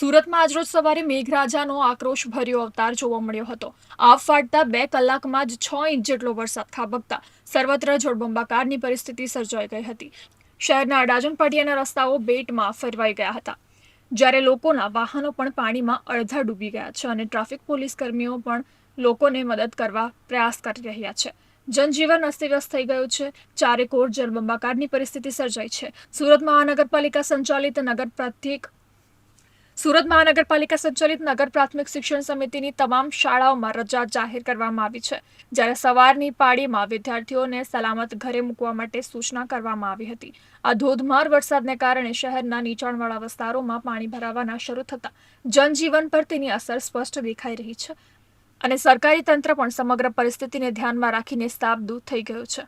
સુરતમાં આજરોજ સવારે મેઘરાજાનો આક્રોશ ભર્યો અવતાર જોવા મળ્યો હતો. આ ફાટતા બે કલાકમાં જ છ ઇંચ જેટલો વરસાદ ખાબકતા સર્વત્ર જળબંબાકારની પરિસ્થિતિ સર્જાઈ ગઈ હતી. શહેરના અડાજણ પાટિયાના રસ્તાઓ બેટમાં ફેરવાઈ ગયા હતા. જ્યારે લોકોના વાહનો પણ પાણીમાં અડધા ડૂબી ગયા છે અને ટ્રાફિક પોલીસ કર્મીઓ પણ લોકોને મદદ કરવા પ્રયાસ કરી રહ્યા છે. જનજીવન અસ્તવ્યસ્ત થઈ ગયું છે. ચારેકોર જળબંબાકારની પરિસ્થિતિ સર્જાઈ છે. સુરત મહાનગરપાલિકા સંચાલિત નગર પ્રાથમિક સુરત મહાનગરપાલિકા સંચાલિત નગર પ્રાથમિક શિક્ષણ સમિતિની તમામ શાળાઓમાં રજા જાહેર કરવામાં આવી છે, જ્યારે સવારની પાળીમાં વિદ્યાર્થીઓને સલામત ઘરે મૂકવા માટે સૂચના કરવામાં આવી હતી. આ ધોધમાર વરસાદને કારણે શહેરના નીચાણવાળા વિસ્તારોમાં પાણી ભરાવાના શરૂ થતા જનજીવન પર તેની અસર સ્પષ્ટ દેખાઈ રહી છે અને સરકારી તંત્ર પણ સમગ્ર પરિસ્થિતિને ધ્યાનમાં રાખીને સાબદૂત થઈ ગયું છે.